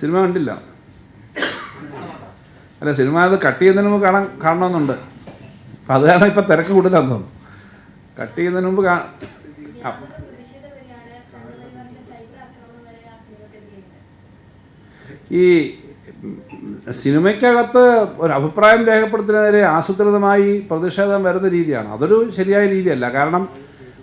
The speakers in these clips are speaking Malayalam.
സിനിമ കണ്ടില്ല. അല്ല സിനിമ അത് കട്ട് ചെയ്യുന്നതിന് മുമ്പ് കാണാൻ കാണണമെന്നുണ്ട്. അപ്പം അത് കാരണം ഇപ്പം തിരക്ക് കൂടുതലാന്ന് തോന്നുന്നു. കട്ട് ചെയ്യുന്നതിന് മുമ്പ് ഈ സിനിമയ്ക്കകത്ത് ഒരു അഭിപ്രായം രേഖപ്പെടുത്തുന്നതിനെതിരെ ആസൂത്രിതമായി പ്രതിഷേധം വരുന്ന രീതിയാണ്. അതൊരു ശരിയായ രീതിയല്ല. കാരണം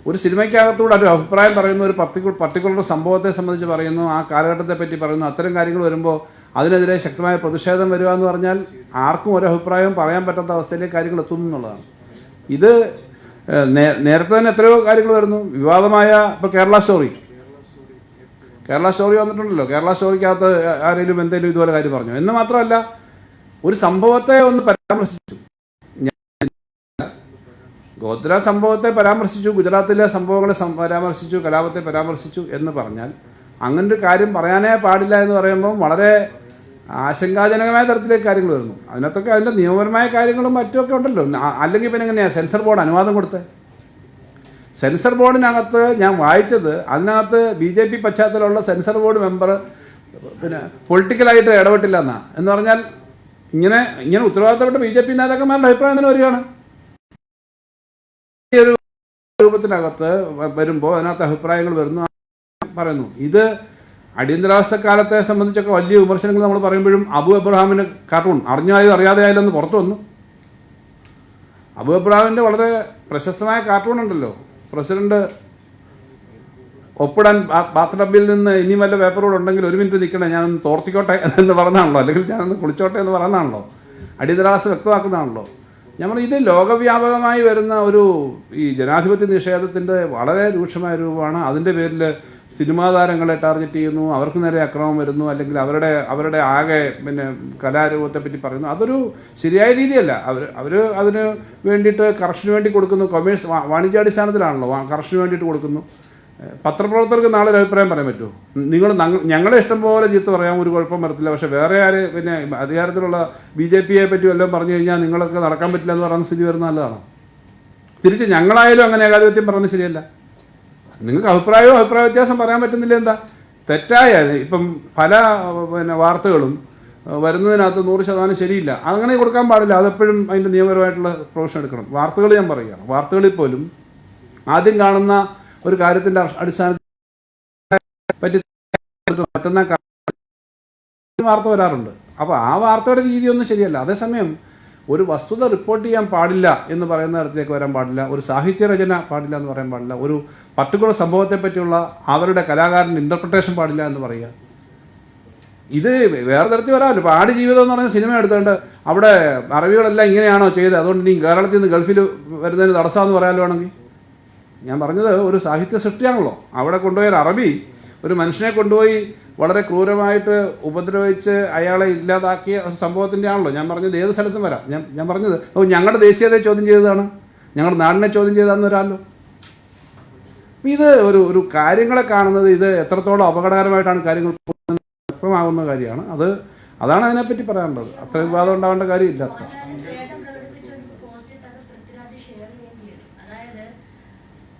ഒരു സിനിമയ്ക്കകത്തൂടെ ഒരു അഭിപ്രായം പറയുന്നു ഒരു പർട്ടിക്കുലർ പർട്ടിക്കുലർ സംഭവത്തെ സംബന്ധിച്ച് പറയുന്നു ആ കാലഘട്ടത്തെ പറ്റി പറയുന്നു അത്തരം കാര്യങ്ങൾ വരുമ്പോൾ അതിനെതിരെ ശക്തമായ പ്രതിഷേധം വരിക എന്ന് പറഞ്ഞാൽ ആർക്കും ഒരു അഭിപ്രായവും പറയാൻ പറ്റാത്ത അവസ്ഥയിലേക്ക് കാര്യങ്ങൾ എത്തുന്നു എന്നുള്ളതാണ്. ഇത് നേരത്തെ തന്നെ എത്രയോ കാര്യങ്ങൾ വരുന്നു. വിവാദമായ ഇപ്പോൾ കേരള സ്റ്റോറി. കേരള സ്റ്റോറി വന്നിട്ടുണ്ടല്ലോ. കേരള സ്റ്റോറിക്കകത്ത് ആരെങ്കിലും എന്തെങ്കിലും ഇതുപോലെ കാര്യം പറഞ്ഞു. എന്ന് മാത്രമല്ല ഒരു സംഭവത്തെ ഒന്ന് പരാമർശിച്ചു. ഗോത്ര സംഭവത്തെ പരാമർശിച്ചു ഗുജറാത്തിലെ സംഭവങ്ങളെ പരാമർശിച്ചു കലാപത്തെ പരാമർശിച്ചു എന്ന് പറഞ്ഞാൽ അങ്ങനൊരു കാര്യം പറയാനേ പാടില്ല എന്ന് പറയുമ്പം വളരെ ആശങ്കാജനകമായ തരത്തിലേക്ക് കാര്യങ്ങൾ വരുന്നു. അതിനകത്തൊക്കെ അതിന്റെ നിയമപരമായ കാര്യങ്ങളും മറ്റുമൊക്കെ ഉണ്ടല്ലോ. അല്ലെങ്കിൽ പിന്നെ എങ്ങനെയാണ് സെൻസർ ബോർഡ് അനുവാദം കൊടുത്തത് സെൻസർ ബോർഡിനകത്ത് ഞാൻ വായിച്ചത് അതിനകത്ത് ബി ജെ പി പശ്ചാത്തലമുള്ള സെൻസർ ബോർഡ് മെമ്പർ പിന്നെ പൊളിറ്റിക്കലായിട്ട് ഇടപെട്ടില്ല എന്നാ. എന്ന് പറഞ്ഞാൽ ഇങ്ങനെ ഇങ്ങനെ ഉത്തരവാദിത്തപ്പെട്ട ബി ജെ പി നേതാക്കന്മാരുടെ അഭിപ്രായം തന്നെ വരികയാണ്. ഒരു രൂപത്തിനകത്ത് വരുമ്പോൾ അതിനകത്ത് അഭിപ്രായങ്ങൾ വരുന്നു പറയുന്നു. ഇത് അടിയന്തരാവസ്ഥ കാലത്തെ സംബന്ധിച്ചൊക്കെ വലിയ വിമർശനങ്ങൾ നമ്മൾ പറയുമ്പോഴും അബു എബ്രഹാമിന് കാർട്ടൂൺ അറിഞ്ഞായോ അറിയാതെ ആയാലും ഒന്ന് പുറത്തു വന്നു. അബു എബ്രഹാമിന്റെ വളരെ പ്രശസ്തമായ കാർട്ടൂൺ ഉണ്ടല്ലോ. പ്രസിഡന്റ് ഒപ്പിടാൻ ബാത്ത് നിന്ന് ഇനി വല്ല പേപ്പറുകൾ ഉണ്ടെങ്കിൽ ഒരു മിനിറ്റ് നിൽക്കണേ ഞാനൊന്ന് തോർത്തിക്കോട്ടെ എന്ന് പറഞ്ഞാണല്ലോ അല്ലെങ്കിൽ ഞാനൊന്ന് കുളിച്ചോട്ടെ എന്ന് പറഞ്ഞാണല്ലോ അടിയന്തരാവസ്ഥ വ്യക്തമാക്കുന്നതാണല്ലോ. നമ്മൾ ഇത് ലോകവ്യാപകമായി വരുന്ന ഒരു ഈ ജനാധിപത്യ നിഷേധത്തിന്റെ വളരെ രൂക്ഷമായ രൂപമാണ്. അതിന്റെ പേരിൽ സിനിമാ താരങ്ങളെ ടാർഗറ്റ് ചെയ്യുന്നു അവർക്ക് നേരെ അക്രമം വരുന്നു അല്ലെങ്കിൽ അവരുടെ അവരുടെ ആകെ പിന്നെ കലാരൂപത്തെ പറ്റി പറയുന്നു. അതൊരു ശരിയായ രീതിയല്ല. അവർ അവർ അതിന് വേണ്ടിയിട്ട് കറക്ഷന് വേണ്ടി കൊടുക്കുന്നു. കൊമേഴ്സ് വാണിജ്യാടിസ്ഥാനത്തിലാണല്ലോ കറക്ഷന് വേണ്ടിയിട്ട് കൊടുക്കുന്നു. പത്രപ്രവർത്തകർക്ക് നാളെ ഒരു അഭിപ്രായം പറയാൻ പറ്റുമോ? നിങ്ങൾ ഞങ്ങളെ ഇഷ്ടം പോലെ ചീത്ത പറയാൻ ഒരു കുഴപ്പം വരത്തില്ല. പക്ഷേ വേറെ ആര് പിന്നെ അധികാരത്തിലുള്ള ബി ജെ പിയെ പറ്റി വല്ലതും പറഞ്ഞു കഴിഞ്ഞാൽ നിങ്ങളൊക്കെ നടക്കാൻ പറ്റില്ല എന്ന് പറയുന്ന സ്ഥിതി വരുന്ന നല്ലതാണോ? തിരിച്ച് ഞങ്ങളായാലും അങ്ങനെ ഏകാധിപത്യം പറയുന്നത് ശരിയല്ല. നിങ്ങൾക്ക് അഭിപ്രായവും അഭിപ്രായ വ്യത്യാസം പറയാൻ പറ്റുന്നില്ല എന്താ? തെറ്റായ ഇപ്പം പല പിന്നെ വാർത്തകളും വരുന്നതിനകത്ത് നൂറ് ശതമാനം ശരിയില്ല. അങ്ങനെ കൊടുക്കാൻ പാടില്ല. അതെപ്പോഴും അതിന്റെ നിയമപരമായിട്ടുള്ള പ്രൊവിഷൻ എടുക്കണം. വാർത്തകൾ ഞാൻ പറയുകയാണ്. വാർത്തകളിൽ പോലും ആദ്യം കാണുന്ന ഒരു കാര്യത്തിന്റെ അടിസ്ഥാനത്തിൽ പറ്റി മറ്റന്നാ വാർത്ത വരാറുണ്ട്. അപ്പോൾ ആ വാർത്തയുടെ രീതിയൊന്നും ശരിയല്ല. അതേസമയം ഒരു വസ്തുത റിപ്പോർട്ട് ചെയ്യാൻ പാടില്ല എന്ന് പറയുന്ന തരത്തിലേക്ക് വരാൻ പാടില്ല. ഒരു സാഹിത്യ രചന പാടില്ല എന്ന് പറയാൻ പാടില്ല. ഒരു പർട്ടിക്കുലർ സംഭവത്തെ പറ്റിയുള്ള അവരുടെ കലാകാരന്റെ ഇന്റർപ്രിട്ടേഷൻ പാടില്ല എന്ന് പറയുക. ഇത് വേറെ തരത്തിൽ വരാമല്ലോ ഇപ്പോൾ ആട് ജീവിതം എന്ന് പറയുന്ന സിനിമ എടുത്തുകൊണ്ട് അവിടെ അറബികളെല്ലാം ഇങ്ങനെയാണോ ചെയ്തത്? അതുകൊണ്ട് ഇനി കേരളത്തിൽ നിന്ന് ഗൾഫിൽ വരുന്നതിന് തടസ്സമെന്ന് പറയാമല്ലോ ആണെങ്കിൽ? ഞാൻ പറഞ്ഞത് ഒരു സാഹിത്യ സൃഷ്ടിയാണല്ലോ. അവിടെ കൊണ്ടുപോയ ഒരു അറബി ഒരു മനുഷ്യനെ കൊണ്ടുപോയി വളരെ ക്രൂരമായിട്ട് ഉപദ്രവിച്ച് അയാളെ ഇല്ലാതാക്കിയ സംഭവത്തിന്റെ ആണല്ലോ. ഞാൻ പറഞ്ഞത് ഏത് സ്ഥലത്തും വരാം. ഞാൻ ഞാൻ പറഞ്ഞത് ഓ ഞങ്ങളുടെ ദേശീയതയെ ചോദ്യം ചെയ്തതാണ്. ഞങ്ങളുടെ നാടിനെ ചോദ്യം ചെയ്തതാണെന്ന് അപ്പൊ ഇത് ഒരു ഒരു കാര്യങ്ങളെ കാണുന്നത് ഇത് എത്രത്തോളം അപകടകരമായിട്ടാണ് കാര്യങ്ങൾ വ്യക്തമാകുന്ന കാര്യമാണ്. അത് അതാണ് അതിനെപ്പറ്റി പറയാനുള്ളത്. അത്ര വിവാദം ഉണ്ടാവേണ്ട കാര്യമില്ല. അത്ര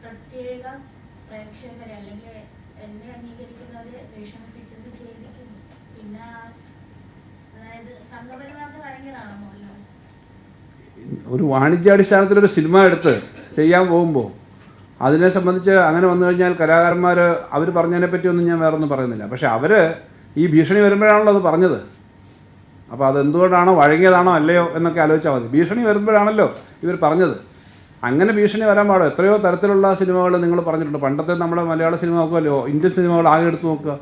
പ്രത്യേക പ്രേക്ഷകരെ അല്ലെങ്കിൽ എന്നെ അംഗീകരിക്കുന്നവരെ വിഷമിപ്പിച്ചത് ഖേദിക്കുന്നു. പിന്നെ അതായത് സംഘപരിവാറിന് ഭയങ്കരമാണോ മോഹൻലാൽ. ഒരു വാണിജ്യാടിസ്ഥാനത്തിൽ ഒരു സിനിമ എടുത്ത് ചെയ്യാൻ പോകുമ്പോൾ അതിനെ സംബന്ധിച്ച് അങ്ങനെ വന്നു കഴിഞ്ഞാൽ കലാകാരന്മാർ അവർ പറഞ്ഞതിനെ പറ്റിയൊന്നും ഞാൻ വേറെ ഒന്നും പറയുന്നില്ല. പക്ഷെ അവർ ഈ ഭീഷണി വരുമ്പോഴാണല്ലോ അത് പറഞ്ഞത്. അപ്പോൾ അതെന്തുകൊണ്ടാണോ വഴങ്ങിയതാണോ അല്ലയോ എന്നൊക്കെ ആലോചിച്ചാൽ മതി. ഭീഷണി വരുമ്പോഴാണല്ലോ ഇവർ പറഞ്ഞത്. അങ്ങനെ ഭീഷണി വരാൻ പാടോ എത്രയോ തരത്തിലുള്ള സിനിമകൾ നിങ്ങൾ പറഞ്ഞിട്ടുണ്ട്. പണ്ടത്തെ നമ്മുടെ മലയാള സിനിമ നോക്കുമല്ലോ ഇന്ത്യൻ സിനിമകൾ ആകെ എടുത്ത് നോക്കുക.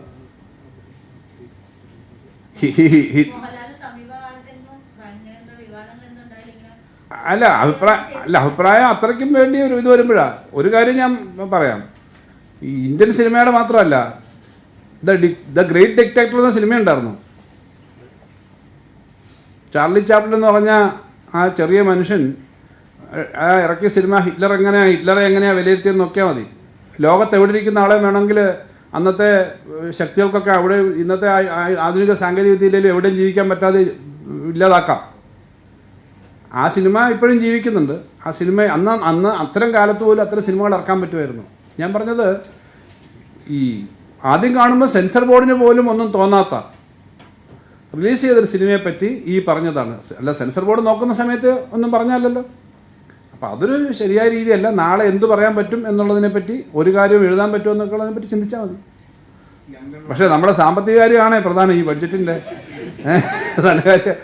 അല്ല അഭിപ്രായം അല്ല അഭിപ്രായം അത്രയ്ക്കും വേണ്ടി ഒരു ഇത് വരുമ്പോഴാണ് ഒരു കാര്യം ഞാൻ പറയാം. ഈ ഇന്ത്യൻ സിനിമയുടെ മാത്രമല്ല the D the Great Dictator എന്ന സിനിമ ഉണ്ടായിരുന്നു. ചാർലി ചാപ്ലിൻ എന്ന് പറഞ്ഞ ആ ചെറിയ മനുഷ്യൻ ആ ഇറക്കിയ സിനിമ ഹിറ്റ്ലർ എങ്ങനെയാ ഹിറ്റ്ലറെ എങ്ങനെയാണ് വിലയിരുത്തിയെന്ന് നോക്കിയാൽ മതി. ലോകത്ത് എവിടെ ഇരിക്കുന്ന ആളെ വേണമെങ്കിൽ അന്നത്തെ ശക്തികൾക്കൊക്കെ അവിടെ ഇന്നത്തെ ആധുനിക സാങ്കേതിക വിദ്യയിലും എവിടെയും ജീവിക്കാൻ പറ്റാതെ ഇല്ലാതാക്കാം. ആ സിനിമ ഇപ്പോഴും ജീവിക്കുന്നുണ്ട്. ആ സിനിമ അന്ന് അന്ന് അത്തരം കാലത്ത് പോലും അത്തരം സിനിമകൾ ഇറക്കാൻ പറ്റുമായിരുന്നു. ഞാൻ പറഞ്ഞത് ഈ ആദ്യം കാണുമ്പോൾ സെൻസർ ബോർഡിന് പോലും ഒന്നും തോന്നാത്ത റിലീസ് ചെയ്തൊരു സിനിമയെ പറ്റി ഈ പറഞ്ഞതാണ്. അല്ല സെൻസർ ബോർഡ് നോക്കുന്ന സമയത്ത് ഒന്നും പറഞ്ഞല്ലോ അപ്പോൾ അതൊരു ശരിയായ രീതിയല്ല. നാളെ എന്ത് പറയാൻ പറ്റും എന്നുള്ളതിനെപ്പറ്റി ഒരു കാര്യം എഴുതാൻ പറ്റുമോ എന്നൊക്കെ പറ്റി ചിന്തിച്ചാൽ മതി. പക്ഷേ നമ്മുടെ സാമ്പത്തിക കാര്യമാണ് പ്രധാനം ഈ ബഡ്ജറ്റിന്റെ ധനകാര്യ